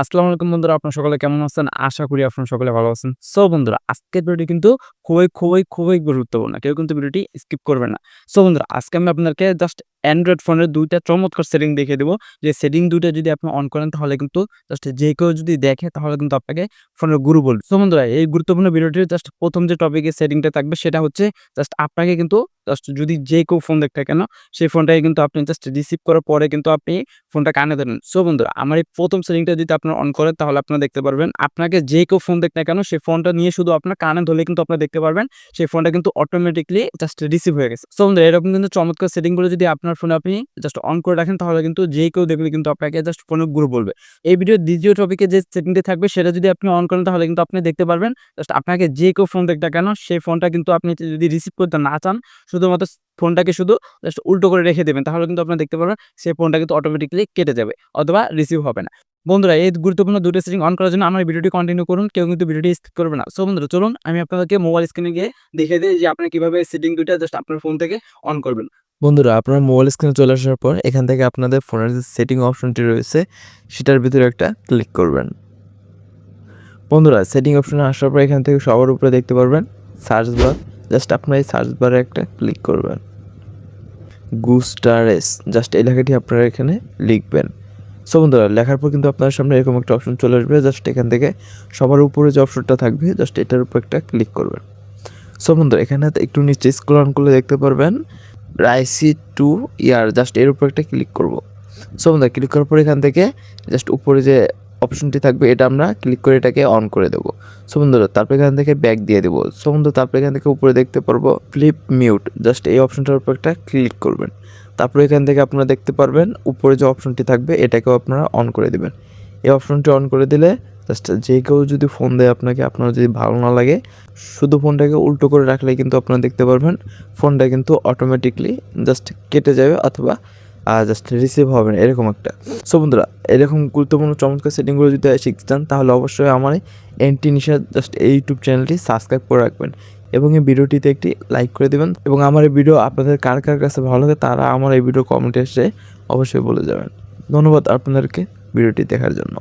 আসসালামু আলাইকুম বন্ধুরা, আপনার সকলে কেমন আছেন? আশা করি আপনারা সকলে ভালো আছেন। সো বন্ধুরা, আজকের ভিডিওটি কিন্তু খুবই খুবই খুবই গুরুত্বপূর্ণ। কেউ কিন্তু ভিডিওটি স্কিপ করবেন না। সো বন্ধুরা, আজকে আমি আপনাদেরকে জাস্ট অ্যান্ড্রয়েড ফোনের দুইটা চমৎকার সেটিং দেখিয়ে দেবো। যে সেটিং দুইটা যদি আপনি অন করেন, তাহলে কিন্তু জাস্ট যে কেউ যদি দেখে, তাহলে কিন্তু আপনাকে ফোনের গুরু বলবে। সো বন্ধুরা, এই গুরুত্বপূর্ণ ভিডিওটির জাস্ট প্রথম যে টপিকের সেটিংটা থাকবে, সেটা হচ্ছে জাস্ট আপনাকে কিন্তু জাস্ট যদি যে কেউ ফোন দেখতে কেন, সেই ফোনটাকে কিন্তু আপনি জাস্ট রিসিভ করার পরে কিন্তু আপনি ফোনটা কানে ধরেন। সো বন্ধুরা, আমার এই প্রথম সেটিংটা যদি আপনার অন করেন, তাহলে আপনারা দেখতে পারবেন, আপনাকে যে কেউ ফোন দেখ না কেন, সেই ফোনটা নিয়ে শুধু আপনার কানে ধরলে কিন্তু আপনারা দেখতে পারবেন, সেই ফোনটা কিন্তু অটোমেটিকলি জাস্ট রিসিভ হয়ে গেছে। সো বন্ধুরা, এরকম কিন্তু চমৎকার সেটিংগুলো যদি আপনার ফোনে আপনি জাস্ট অন করে রাখেন, তাহলে কিন্তু যে কেউ দেখলে কিন্তু আপনাকে জাস্ট ফোনে গ্রুপ বলবে। এই ভিডিওর দ্বিতীয় টপিকে যে সেটিংটি থাকবে, সেটা যদি আপনি অন করেন, তাহলে কিন্তু আপনি দেখতে পারবেন জাস্ট আপনাকে যে কেউ ফোন দেখতে কেন, সেই ফোনটা কিন্তু আপনি যদি রিসিভ করতে না চান শুধুমাত্র ফোনটাকে শুধু জাস্ট উল্টো করে রেখে দেবেন, তাহলে কিন্তু আপনারা দেখতে পারবেন সেই ফোনটা কিন্তু অটোমেটিকলি কেটে যাবে অথবা রিসিভ হবে না। বন্ধুরা, এই গুরুত্বপূর্ণ দুটো সেটিং অন করার জন্য আমার ভিডিওটি কন্টিনিউ করুন, কেউ কিন্তু ভিডিওটি স্কিপ করবে না। সো বন্ধুরা, চলুন আমি আপনাদেরকে মোবাইল স্ক্রিনে গিয়ে দেখিয়ে দিই যে আপনি কীভাবে সেটিং দুইটা জাস্ট আপনার ফোন থেকে অন করবেন। বন্ধুরা, আপনার মোবাইল স্ক্রিনে চলে আসার পর এখান থেকে আপনাদের ফোনের যে সেটিং অপশনটি রয়েছে, সেটার ভিতরে একটা ক্লিক করবেন। বন্ধুরা সেটিং অপশনে আসার পর এখান থেকে সবার উপরে দেখতে পারবেন সার্চ বার জাস্ট আপনার এই সার্চ বারে একটা ক্লিক করবেন। গুস্টারেস জাস্ট এই লেখাটি আপনারা এখানে লিখবেন। সো বন্ধুরা, লেখার পর কিন্তু আপনার সামনে এরকম একটা অপশন চলে আসবে। জাস্ট এখান থেকে সবার উপরে যে অপশনটা থাকবে জাস্ট এটার উপর একটা ক্লিক করবেন। সো বন্ধুরা, এখানে একটু নিচে স্ক্রল অন করলে দেখতে পারবেন রাইসি টু ইয়ার জাস্ট এর উপর একটা ক্লিক করব। সো বন্ধুরা ক্লিক করার পর এখান থেকে জাস্ট উপরে যে অপশনটি থাকবে, এটা আমরা ক্লিক করে এটাকে অন করে দেবো। সো বন্ধুরা, তারপর এখান থেকে ব্যাক দিয়ে দেবো। সো বন্ধু তারপর এখান থেকে উপরে দেখতে পারব ফ্লিপ মিউট জাস্ট এই অপশনটার উপর একটা ক্লিক করবেন। তারপর এখান থেকে আপনারা দেখতে পারবেন, উপরে যে অপশনটি থাকবে, এটাকেও আপনারা অন করে দেবেন। এই অপশনটি অন করে দিলে জাস্ট যে কেউ যদি ফোন দেয় আপনাকে, আপনার যদি ভালো না লাগে, শুধু ফোনটাকে উল্টো করে রাখলে কিন্তু আপনারা দেখতে পারবেন ফোনটা কিন্তু অটোমেটিকলি জাস্ট কেটে যাবে অথবা জাস্ট রিসিভ হবে না, এরকম একটা। সো বন্ধুরা, এরকম গুরুত্বপূর্ণ চমৎকার সেটিংগুলো যদি শিখতে চান তাহলে অবশ্যই আমার এন্টি নিশা জাস্ট এই ইউটিউব চ্যানেলটি সাবস্ক্রাইব করে রাখবেন এবং এই ভিডিওটিতে একটি লাইক করে দেবেন এবং আমার এই ভিডিও আপনাদের কার কার কাছে ভালো লাগে, তারা আমার এই ভিডিও কমেন্টে এসে অবশ্যই বলে যাবেন। ধন্যবাদ আপনাদেরকে ভিডিওটি দেখার জন্য।